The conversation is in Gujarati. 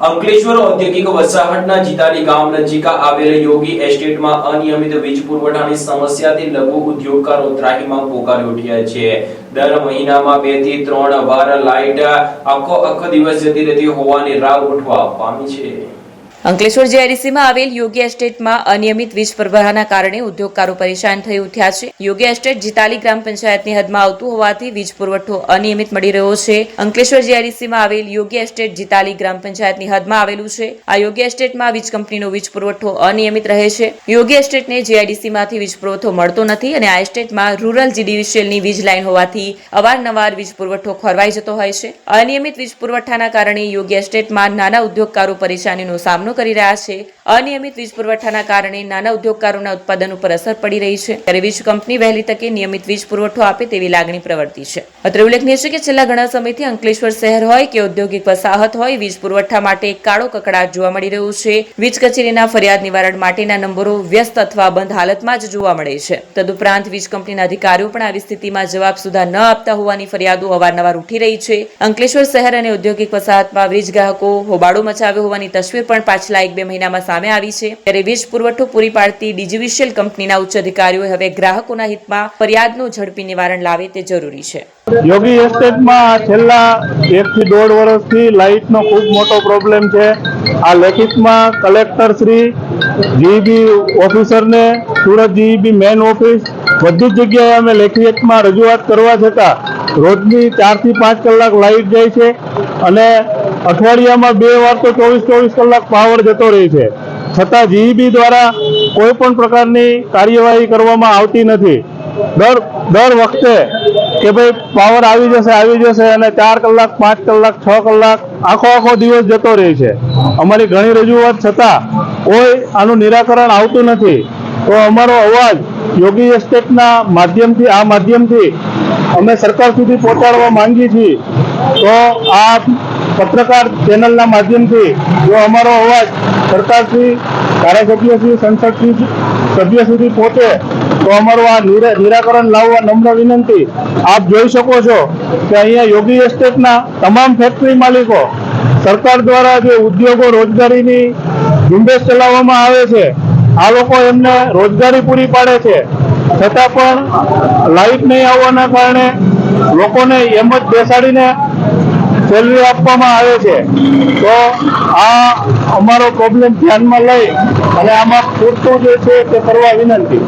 અંકલેશ્વર ઔદ્યોગિક વસાહતના જીતાલી ગામ નજીક આવેલ યોગી એસ્ટેટમાં અનિયમિત વીજ પુરવઠાની સમસ્યાથી લઘુ ઉદ્યોગકારો ત્રાહીમાં પોકારી ઉઠ્યા છે. દર મહિનામાં બેથી ત્રણ વાર લાઇટ આખો આખો દિવસ જતી રહેતી હોવાની રાવ ઉઠવા પામી છે. અંકલેશ્વર જીઆઈડીસીમાં આવેલ યોગી એસ્ટેટમાં અનિયમિત વીજ પ્રવાહના કારણે ઉદ્યોગકારો પરેશાન થઈ ઉઠ્યા છે. યોગી એસ્ટેટ જીતાલી ગ્રામ પંચાયતની હદમાં આવતું હોવાથી વીજ પુરવઠો અનિયમિત મળી રહ્યો છે. અંકલેશ્વર જીઆઈડીસીમાં આવેલ યોગી એસ્ટેટ જીતાલી ગ્રામ પંચાયતની હદમાં આવેલું છે. આ યોગી એસ્ટેટમાં વીજ કંપનીનો વીજ પુરવઠો અનિયમિત રહે છે. યોગી એસ્ટેટને જીઆઈડીસીમાંથી વીજ પુરવઠો મળતો નથી અને આ એસ્ટેટમાં રૂરલ જીડીવિશિયલની વીજ લાઇન હોવાથી અવારનવાર વીજ પુરવઠો ખોરવાઈ જતો હોય છે. અનિયમિત વીજ પુરવઠાના કારણે યોગી એસ્ટેટમાં નાના ઉદ્યોગકારો પરેશાનીનો સામનો કરી રહ્યા છે. અનિયમિત વીજ પુરવઠાના કારણે નાના ઉદ્યોગકારોના ઉત્પાદન ઉપર અસર પડી રહી છે. ત્યારે વીજ કંપની વહેલી તકે નિયમિત વીજ પુરવઠો આપે તેવી લાગણી પ્રવર્તી છે. અત્રે ઉલ્લેખનીય છે કે છેલ્લા ઘણા સમયથી અંકલેશ્વર શહેર હોય કે ઔદ્યોગિક વસાહત હોય, વીજ પુરવઠા માટે કાળો કકડાટ જોવા મળી રહ્યો છે. વીજ કચેરીના ફરિયાદ નિવારણ માટેના નંબરો વ્યસ્ત અથવા બંધ હાલતમાં જ જોવા મળે છે. તદુપરાંત વીજ કંપનીના અધિકારીઓ પણ આવી સ્થિતિમાં જવાબ સુધા ન આપતા હોવાની ફરિયાદો અવારનવાર ઉઠી રહી છે. અંકલેશ્વર શહેર અને ઔદ્યોગિક વસાહતમાં વીજ ગ્રાહકો હોબાળો મચાવ્યો હોવાની તસવીર પણ પાછલા એક બે મહિનામાં સામે આવી છે. ત્યારે વીજ પુરવઠો પૂરી પાડતી ડીજીવીસીએલ કંપનીના ઉચ્ચ અધિકારીઓએ હવે ગ્રાહકોના હિતમાં ફરિયાદનું ઝડપી નિવારણ લાવે તે જરૂરી છે. યોગી એસ્ટેટમાં છેલ્લા એક થી દોઢ વર્ષથી લાઇટનો ખૂબ મોટો પ્રોબ્લેમ છે. આ લેખિતમાં કલેક્ટર શ્રી જીઈબી ઓફિસરને, સુરત જીઈબી મેન ઓફિસ, બધી જગ્યાએ અમે લેખિતમાં રજૂઆત કરવા છતાં રોજની ચારથી પાંચ કલાક લાઇટ જાય છે અને અઠવાડિયામાં બે વાર તો ચોવીસ ચોવીસ કલાક પાવર જતો રહે છે. છતાં જીઈબી દ્વારા કોઈ પણ પ્રકારની કાર્યવાહી કરવામાં આવતી નથી. દર દર વખતે કે ભાઈ પાવર આવી જશે આવી જશે અને ચાર કલાક, પાંચ કલાક, છ કલાક, આખો આખો દિવસ જતો રહે છે. અમારી ઘણી રજૂઆત છતાં કોઈ આનું નિરાકરણ આવતું નથી. તો અમારો અવાજ યોગી એસ્ટેટના માધ્યમથી, આ માધ્યમથી અમે સરકાર સુધી પહોંચાડવા માંગીએ છીએ. તો આ પત્રકાર ચેનલના માધ્યમથી જો અમારો અવાજ સરકારશ્રી ધારાસભ્યશ્રી સંસદશ્રી સભ્ય સુધી પહોંચે, તો અમારું આ નિરા- નિરાકરણ લાવવા નમ્ર વિનંતી. આપ જોઈ શકો છો કે અહીંયા યોગી એસ્ટેટના તમામ ફેક્ટરી માલિકો, સરકાર દ્વારા જે ઉદ્યોગો રોજગારીની ઝુંબેશ ચલાવવામાં આવે છે, આ લોકો એમને રોજગારી પૂરી પાડે છે. છતાં પણ લાઇટ નહીં આવવાના કારણે લોકોને એમ જ બેસાડીને સેલરી આપવામાં આવે છે, તો આ અમારો પ્રોબ્લેમ ધ્યાનમાં લઈ અને આમાં પૂરતું જે છે તે કરવા વિનંતી.